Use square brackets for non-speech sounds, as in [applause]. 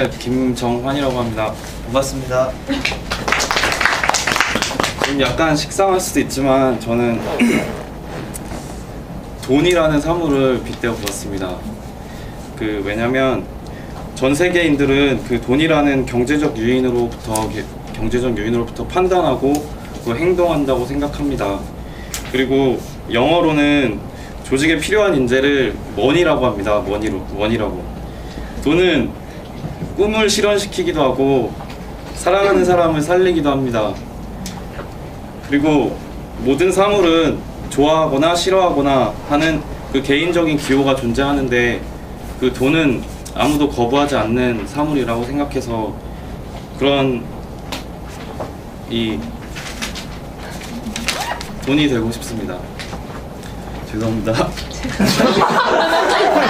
네, 김정환이라고 합니다. 반갑습니다. 좀 약간 식상할 수도 있지만 저는 [clears throat] 돈이라는 사물을 빗대어 보았습니다. 그 왜냐면 전 세계인들은 그 돈이라는 경제적 유인으로부터 게- 경제적 유인으로부터 판단하고 그 행동한다고 생각합니다. 그리고 영어로는 조직에 필요한 인재를 머니라고 합니다. 머니로 머니라고. 돈은 꿈을 실현시키기도 하고 사랑하는 사람을 살리기도 합니다. 그리고 모든 사물은 좋아하거나 싫어하거나 하는 그 개인적인 기호가 존재하는데 그 돈은 아무도 거부하지 않는 사물이라고 생각해서 그런 이 돈이 되고 싶습니다. 죄송합니다. [laughs] [laughs]